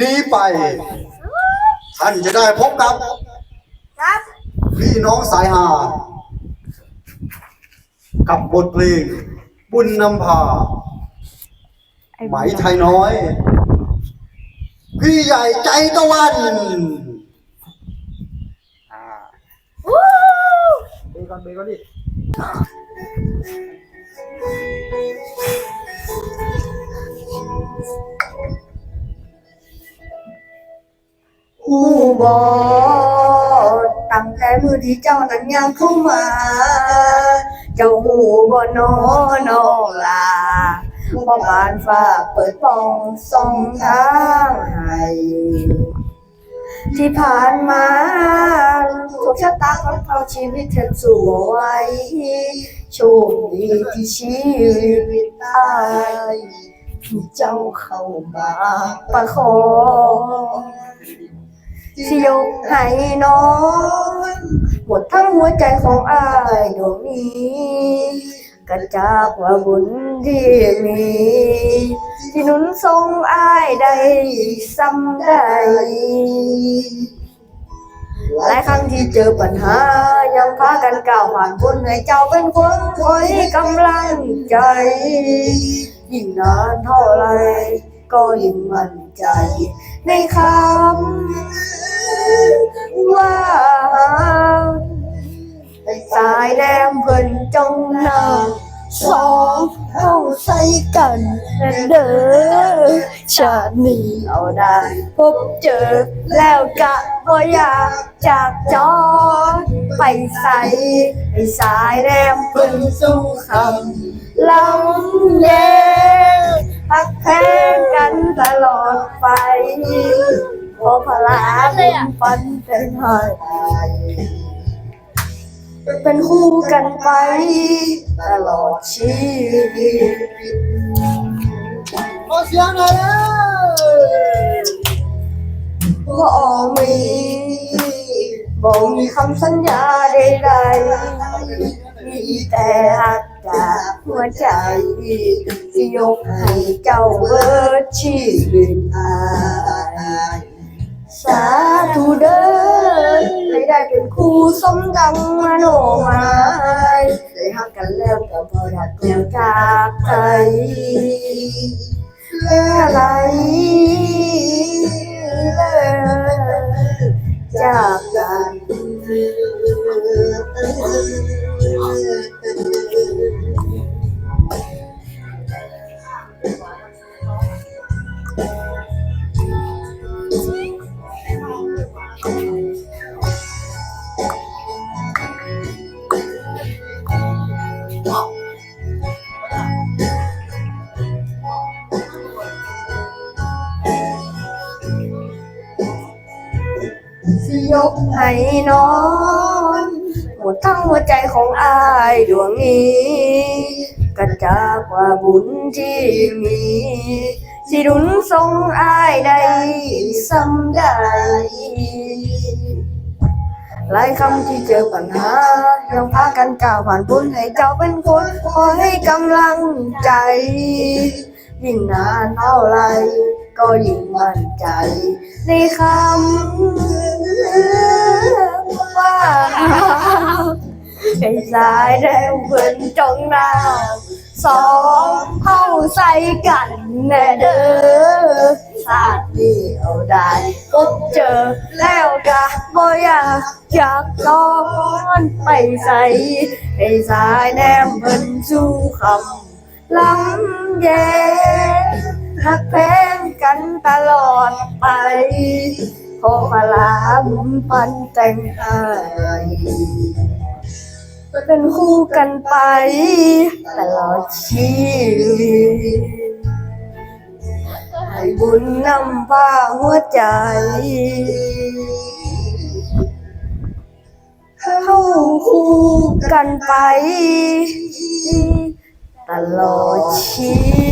นี้ไป ท่านจะได้พบกับ ครับ พี่น้องสายหา กับบทเพลง บุญนำพาไหมไทยน้อย พี่ใหญ่ใจตะวันอ่าวู้เบรกก่อนเบรกก่อนดิ บอตั้งแต่มือที่เจ้านั้นยังเข้ามา เจ้าหูบอนอนอลาพอบานฟ้าเปิดปองส่องทางให้ที่ผ่านมาทุกชะตาของเราชีวิตเธอสู่ว้โชคดีที่ชีวิตตายที่เจ้าเข้ามาประคอง ที่ยกให้น้อง หมดทั้งหัวใจของอายดวงนี้กันจากว่าบุญที่มี ที่หนุนทรงอายได้ซ้ำได้หลายครั้งที่เจอปัญหา ยังพากันก้าวผ่านพ้นให้เจ้าเป็นคนคอยกำลังใจ ยิ่งนานเท่าไรก็ยิ่งมั่นใจในคำ ว่าสายแนมเพิ่นจองน้าสองเข้าใส่กันเด้อชาตินี้เราได้ พบเจอแล้วกะบ่อยากจากจอไปใส่ให้สายแนมเพิ่นสู้คำลำเย็นพักแพ้กันตลอดไป ขอพลาบุญปันเป็นให้เป็นคู่กันไปตลอดชีวิตขอเสียงหน่อยนะบ่มีบ่มีคำสัญญาใดๆมีแต่หักจากหัวใจที่ยกให้เจ้าเบิดชีวิตอาย สาธุเด้อให้ได้เป็นคู่สมดังมโนหมายได้หักกันแล้วก็บ่รักแล้วจากใจอะไรจากกัน สิยกให้นองหมดทั้งหัวใจของอายดวงนี้ กันจากว่าบุญที่มี สิดุนทรงอายได้ซ้ำได้ หลายคำที่เจอปัญหายังพากันก้าวผ่านพ้นให้เจ้าเป็นคนคอยให้กำลังใจ ยิ่งนานเท่าไร ก็ยิ่งมั่นใจ ในคำว่าใจสายแดงเพื่อนจงนาสองเข้าใส่กันแน่เด้อ ชาติเดียวได้พบเจอแล้วกะบ่อยากจากย้อนไปใส่ให้สายแนมเพิ่นสู้คำลำเย็นหักแพงกันตลอดไป ขอพลาบุญปันแต่งอายเป็นคู่กันไปตลอดชีวิต บุญนำพาหัวใจเข้าคู่กันไป ตลอดชีวิต